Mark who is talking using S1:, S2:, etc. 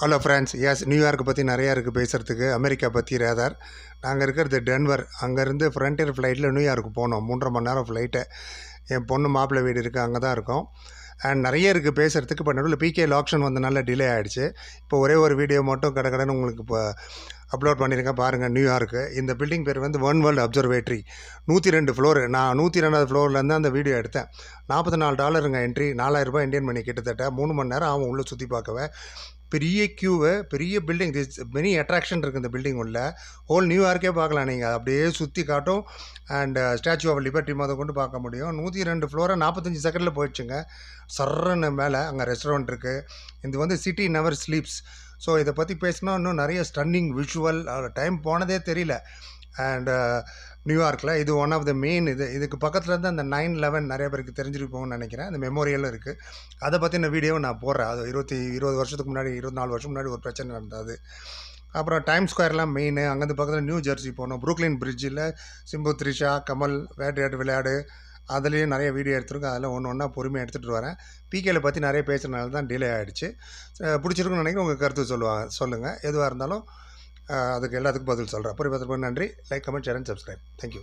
S1: Hello friends S நியூயார்க்கை பற்றி நிறையா இருக்குது பேசுகிறதுக்கு அமெரிக்கா பற்றி ரேதார் நாங்கள் இருக்கிறது டென்வர் அங்கேருந்து ஃப்ரண்டியர் ஃப்ளைட்டில் நியூயார்க்கு போனோம். மூன்றரை மணி நேரம் ஃப்ளைட்டு என் பொண்ணு மாப்பிள்ளை வீடு இருக்குது அங்கே தான் இருக்கோம். அண்ட் நிறைய இருக்குது பேசுகிறதுக்கு இப்போ நடுவில் பிகே ஆப்ஷன் வந்தனால டிலே ஆகிடுச்சு இப்போ ஒரே ஒரு வீடியோ மட்டும் கடை கடைன்னு உங்களுக்கு இப்போ அப்லோட் பண்ணியிருக்கேன் பாருங்கள் நியூயார்க்கு இந்த பில்டிங் பேர் வந்து ஒன் வேர்ல்டு அப்சர்வேட்ரி நூற்றி ரெண்டு ஃப்ளோர் நான் நூற்றி ரெண்டாவது ஃப்ளோர்லேருந்து அந்த வீடியோ எடுத்தேன். நாற்பத்தி நாலு டாலருங்க என்ட்ரி நாலாயிரரூபா இந்தியன் மணி கிட்டத்தட்ட. மூணு மணி நேரம் ஆகும் உள்ளே சுற்றி பார்க்கவே. பெரிய க்யூவை பெரிய பில்டிங் திஸ் மெனி அட்ராக்ஷன் இருக்குது இந்த பில்டிங் உள்ள. ஹோல் நியூயார்க்கே பார்க்கலாம் நீங்கள் அப்படியே சுற்றி காட்டும். அண்ட் ஸ்டாச்சு ஆஃப் லிபர்ட்டி முத கொண்டு பார்க்க முடியும். நூற்றி ரெண்டு ஃப்ளோரை நாற்பத்தஞ்சு செகண்டில் போயிடுச்சுங்க. சர்றன்னு மேலே அங்கே ரெஸ்டாரண்ட் இருக்குது இது வந்து சிட்டி நெவர் ஸ்லீப்ஸ் ஸோ இதை பற்றி பேசினா இன்னும் நிறைய ஸ்டன்னிங் விஷுவல் டைம் போனதே தெரியல. அண்ட் நியூயார்க்கில் uh, இது ஒன் ஆஃப் த மெயின் இது இதுக்கு பக்கத்தில் இருந்து அந்த நைன் லெவன் நிறைய பேருக்கு தெரிஞ்சிருப்போம்னு நினைக்கிறேன். அந்த மெமோரியலும் இருக்குது அதை பற்றின வீடியோவை நான் போடுறேன். அது இருபத்தி இருபது வருஷத்துக்கு முன்னாடி இருபத்தி நாலு வருஷம் முன்னாடி ஒரு பிரச்சனை நடந்தது. அப்புறம் டைம் ஸ்கொயர்லாம் மெயின் அங்கேருந்து பக்கத்தில் நியூ ஜெர்சி போனோம். புரூக்லின் பிரிட்ஜில் சிம்பு த்ரிஷா கமல் வேட்டையாட்டு விளையாடு. அதுலேயும் நிறைய வீடியோ எடுத்துருக்கோம் அதெல்லாம் ஒன்று ஒன்றா பொறுமையாக எடுத்துகிட்டு வரேன். பிகேல பற்றி நிறைய பேசுகிறனால தான் டிலே ஆகிடுச்சு பிடிச்சிருக்குன்னு நினைக்கிறேன். உங்கள் கருத்து சொல்லுவாங்க சொல்லுங்கள் எதுவாக இருந்தாலும் அதுக்கு எல்லாத்துக்கும் பதில் சொல்கிறேன் புரியும் நன்றி. Like comment share and subscribe thank you